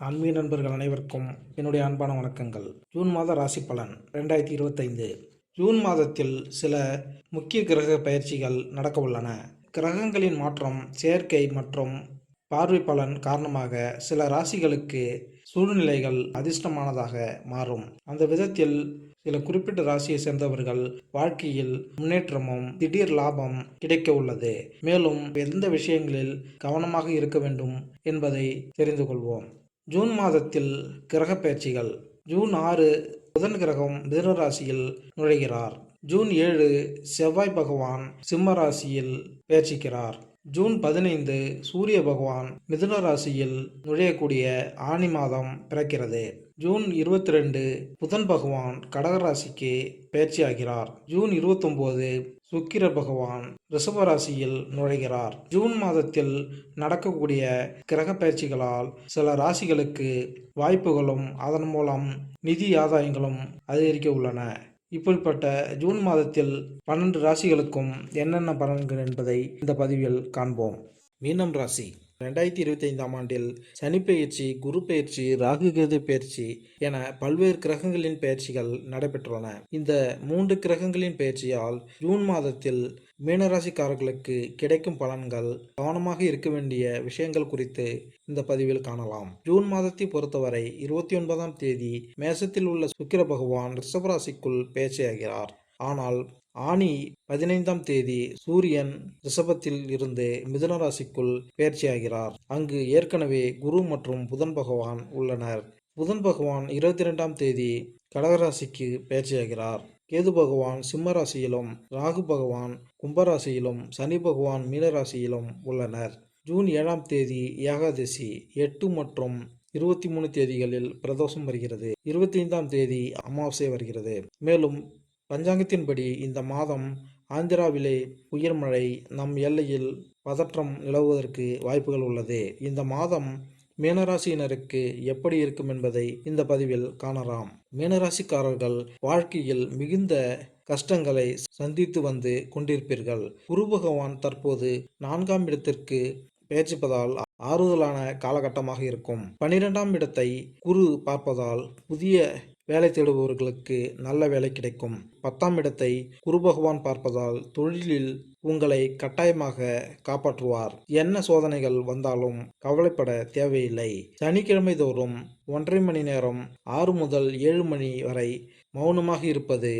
ஆன்மீக நண்பர்கள் அனைவருக்கும் என்னுடைய அன்பான வணக்கங்கள். ஜூன் மாத ராசி பலன் ரெண்டாயிரத்தி இருபத்தைந்து. ஜூன் மாதத்தில் சில முக்கிய கிரக பயிற்சிகள் நடக்க உள்ளன. கிரகங்களின் மாற்றம் செயற்கை மற்றும் பார்வை பலன் காரணமாக சில ராசிகளுக்கு சூழ்நிலைகள் அதிர்ஷ்டமானதாக மாறும். அந்த விதத்தில் சில குறிப்பிட்ட ராசியை சேர்ந்தவர்கள் வாழ்க்கையில் முன்னேற்றமும் திடீர் லாபம் கிடைக்க உள்ளது. மேலும் எந்த விஷயங்களில் கவனமாக இருக்க வேண்டும் என்பதை தெரிந்து கொள்வோம். ஜூன் மாதத்தில் கிரக பயிற்சிகள். ஜூன் ஆறு புதன் கிரகம் மிதுன ராசியில் நுழைகிறார். ஜூன் ஏழு செவ்வாய் பகவான் சிம்ம ராசியில் பயிற்சிக்கிறார். ஜூன் பதினைந்து சூரிய பகவான் மிதுன ராசியில் நுழையக்கூடிய ஆனி மாதம் பிறக்கிறது. ஜூன் இருபத்தி ரெண்டு புதன் பகவான் கடக ராசிக்கு பயிற்சியாகிறார். ஜூன் இருபத்தொம்போது சுக்கிர பகவான் ரிஷபராசியில் நுழைகிறார். ஜூன் மாதத்தில் நடக்கக்கூடிய கிரக பயிற்சிகளால் சில ராசிகளுக்கு வாய்ப்புகளும் அதன் மூலம் நிதி ஆதாயங்களும் அதிகரிக்க உள்ளன. இப்படிப்பட்ட ஜூன் மாதத்தில் பன்னெண்டு ராசிகளுக்கும் என்னென்ன பலன்கள் என்பதை இந்த பதிவில் காண்போம். மீனம் ராசி. ரெண்டாயிரத்தி இருபத்தி ஐந்தாம் ஆண்டில் சனி பெயர்ச்சி குரு பெயர்ச்சி ராகு கேது பெயர்ச்சி என பல்வேறு கிரகங்களின் பெயர்ச்சிகள் நடைபெற்றுள்ளன. இந்த மூன்று கிரகங்களின் பெயர்ச்சியால் ஜூன் மாதத்தில் மீனராசிக்காரர்களுக்கு கிடைக்கும் பலன்கள் கவனமாக இருக்க வேண்டிய விஷயங்கள் குறித்து இந்த பதிவில் காணலாம். ஜூன் மாதத்தை பொறுத்தவரை இருபத்தி ஒன்பதாம் தேதி மேசத்தில் உள்ள சுக்கிர பகவான் ரிஷபராசிக்குள் பேச்சையாகிறார் ஆனால் ஆனி பதினைந்தாம் தேதி சூரியன் ரிஷபத்தில் இருந்து மிதுன ராசிக்குள் பயிற்சியாகிறார் அங்கு ஏற்கனவே குரு மற்றும் புதன் பகவான் உள்ளனர். புதன் பகவான் இருபத்தி ரெண்டாம் தேதி கடகராசிக்கு பயிற்சியாகிறார் கேது பகவான் சிம்ம ராசியிலும் ராகு பகவான் கும்பராசியிலும் சனி பகவான் மீனராசியிலும் உள்ளனர். ஜூன் ஏழாம் தேதி ஏகாதசி எட்டு மற்றும் இருபத்தி மூணு தேதிகளில் பிரதோஷம் வருகிறது. இருபத்தி ஐந்தாம் தேதி அமாவாசை வருகிறது. மேலும் பஞ்சாங்கத்தின்படி இந்த மாதம் ஆந்திராவிலே உயர் மழை நம் எல்லையில் பதற்றம் நிலவுவதற்கு வாய்ப்புகள் உள்ளது. இந்த மாதம் மீனராசியினருக்கு எப்படி இருக்கும் என்பதை இந்த பதிவில் காணலாம். மீனராசிக்காரர்கள் வாழ்க்கையில் மிகுந்த கஷ்டங்களை சந்தித்து வந்து கொண்டிருப்பீர்கள். குரு பகவான் தற்போது நான்காம் இடத்திற்கு பேச்சுப்பதால் ஆறுதலான காலகட்டமாக இருக்கும். பனிரெண்டாம் இடத்தை குரு பார்ப்பதால் புதிய வேலை தேடுபவர்களுக்கு நல்ல வேலை கிடைக்கும். பத்தாம் இடத்தை குரு பகவான் பார்ப்பதால் தொழிலில் உங்களை கட்டாயமாக காப்பாற்றுவார். என்ன சோதனைகள் வந்தாலும் கவலைப்பட தேவையில்லை. சனிக்கிழமை தோறும் ஒன்றரை மணி நேரம் ஆறு முதல் ஏழு மணி வரை மௌனமாக இருப்பது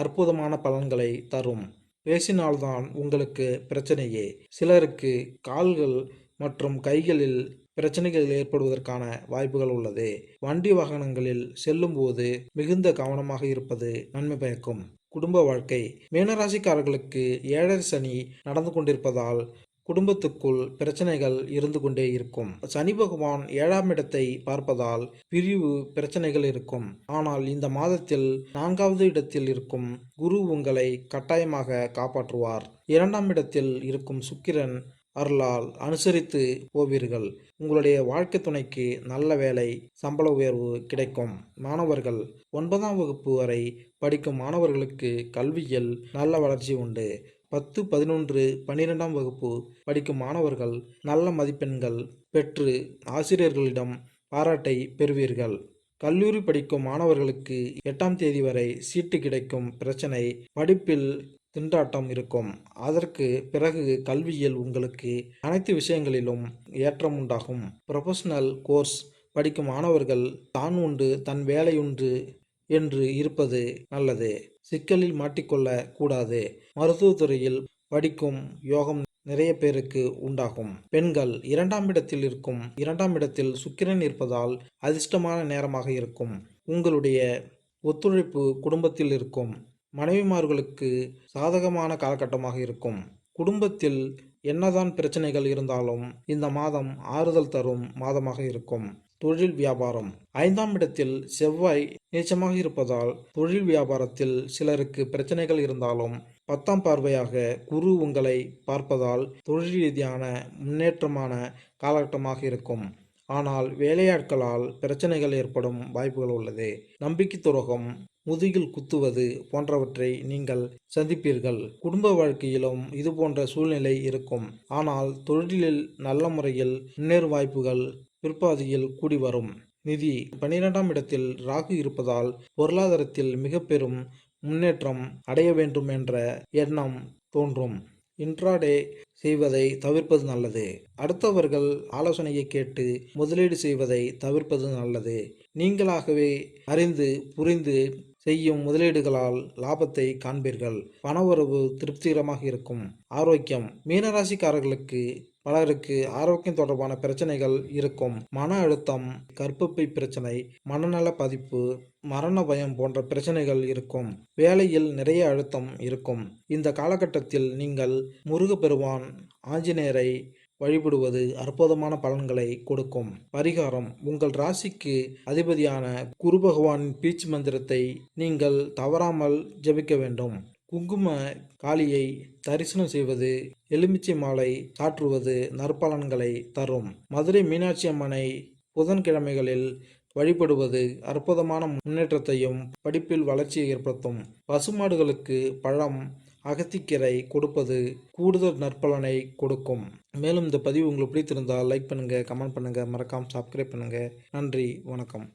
அற்புதமான பலன்களை தரும். பேசினால்தான் உங்களுக்கு பிரச்சனையே. சிலருக்கு கால்கள் மற்றும் கைகளில் பிரச்சனைகள் ஏற்படுவதற்கான வாய்ப்புகள் உள்ளது. வண்டி வாகனங்களில் செல்லும்போது மிகுந்த கவனமாக இருப்பது நன்மை பயக்கும். குடும்ப வாழ்க்கை. மீனராசிக்காரர்களுக்கு ஏழரை சனி நடந்து கொண்டிருப்பதால் குடும்பத்துக்குள் பிரச்சனைகள் இருந்து கொண்டே இருக்கும். சனி பகவான் ஏழாம் இடத்தை பார்ப்பதால் பிரிவு பிரச்சனைகள் இருக்கும். ஆனால் இந்த மாதத்தில் நான்காவது இடத்தில் இருக்கும் குரு உங்களை கட்டாயமாக காப்பாற்றுவார். இரண்டாம் இடத்தில் இருக்கும் சுக்கிரன் அருளால் அனுசரித்து போவீர்கள். உங்களுடைய வாழ்க்கை துணைக்கு நல்ல வேலை சம்பள உயர்வு கிடைக்கும். மாணவர்கள் ஒன்பதாம் வகுப்பு வரை படிக்கும் மாணவர்களுக்கு கல்வியில் நல்ல வளர்ச்சி உண்டு. பத்து பதினொன்று பன்னிரெண்டாம் வகுப்பு படிக்கும் மாணவர்கள் நல்ல மதிப்பெண்கள் பெற்று ஆசிரியர்களிடம் பாராட்டை பெறுவீர்கள். கல்லூரி படிக்கும் மாணவர்களுக்கு எட்டாம் தேதி வரை சீட்டு கிடைக்கும் பிரச்சனை. படிப்பில் திண்டாட்டம் இருக்கும். அதற்கு பிறகு கல்வியில் உங்களுக்கு அனைத்து விஷயங்களிலும் ஏற்றம் உண்டாகும். ப்ரொஃபஷனல் கோர்ஸ் படிக்கும் மாணவர்கள் தான் உண்டு தன் வேலை உண்டு என்று இருப்பது நல்லது. சிக்கலில் மாட்டிக்கொள்ள கூடாது. மருத்துவத்துறையில் படிக்கும் யோகம் நிறைய பேருக்கு உண்டாகும். பெண்கள் இரண்டாம் இடத்தில் இருக்கும். இரண்டாம் இடத்தில் சுக்கிரன் இருப்பதால் அதிர்ஷ்டமான நேரமாக இருக்கும். உங்களுடைய ஒத்துழைப்பு குடும்பத்தில் இருக்கும். மனைவிமார்களுக்கு சாதகமான காலகட்டமாக இருக்கும். குடும்பத்தில் என்னதான் பிரச்சனைகள் இருந்தாலும் இந்த மாதம் ஆறுதல் தரும் மாதமாக இருக்கும். தொழில் வியாபாரம். ஐந்தாம் இடத்தில் செவ்வாய் நீச்சமாக இருப்பதால் தொழில் வியாபாரத்தில் சிலருக்கு பிரச்சனைகள் இருந்தாலும் பத்தாம் பார்வையாக குரு உங்களை பார்ப்பதால் தொழில் ரீதியான முன்னேற்றமான காலகட்டமாக இருக்கும். ஆனால் வேலையாட்களால் பிரச்சனைகள் ஏற்படும் வாய்ப்புகள் உள்ளது. நம்பிக்கை துரோகம் முதுகில் குத்துவது போன்றவற்றை நீங்கள் சந்திப்பீர்கள். குடும்ப வாழ்க்கையிலும் இது போன்ற சூழ்நிலை இருக்கும். ஆனால் தொழிலில் நல்ல முறையில் முன்னேறும் வாய்ப்புகள் பிற்பாதியில் கூடி வரும். நிதி பனிரெண்டாம் இடத்தில் ராகு இருப்பதால் பொருளாதாரத்தில் மிக பெரும் முன்னேற்றம் அடைய வேண்டும் என்ற எண்ணம் தோன்றும். இன்ட்ராடே செய்வதை தவிர்ப்பது நல்லது. அடுத்தவர்கள் ஆலோசனையை கேட்டு முதலீடு செய்வதை தவிர்ப்பது நல்லது. நீங்களாகவே அறிந்து புரிந்து செய்யும் முதலீடுகளால் லாபத்தை காண்பீர்கள். பணவரவு திருப்திகரமாக இருக்கும். ஆரோக்கியம். மீனராசிக்காரர்களுக்கு பலருக்கு ஆரோக்கியம் தொடர்பான பிரச்சனைகள் இருக்கும். மன அழுத்தம் கற்பப்பை பிரச்சனை மனநல பாதிப்பு மரண பயம் போன்ற பிரச்சனைகள் இருக்கும். வேலையில் நிறைய அழுத்தம் இருக்கும். இந்த காலகட்டத்தில் நீங்கள் முருகப்பெருவான் ஆஞ்சநேயரை வழிபடுவது அற்புதமான பலன்களை கொடுக்கும். பரிகாரம் உங்கள் ராசிக்கு அதிபதியான குரு பகவானின் பீச் மந்திரத்தை நீங்கள் தவறாமல் ஜெபிக்க வேண்டும். குங்கும காளியை தரிசனம் செய்வது எலுமிச்சை மாலை சாற்றுவது நற்பலன்களை தரும். மதுரை மீனாட்சி அம்மனை புதன்கிழமைகளில் வழிபடுவது அற்புதமான முன்னேற்றத்தையும் படிப்பில் வளர்ச்சியை ஏற்படுத்தும். பசுமாடுகளுக்கு பழம் அகத்திக்கீரை கொடுப்பது கூடுதல் நற்பலனை கொடுக்கும். மேலும் இந்த பதிவு உங்களுக்கு பிடித்திருந்தால் லைக் பண்ணுங்கள் கமெண்ட் பண்ணுங்கள் மறக்காமல் சப்ஸ்கிரைப் பண்ணுங்கள் நன்றி வணக்கம்.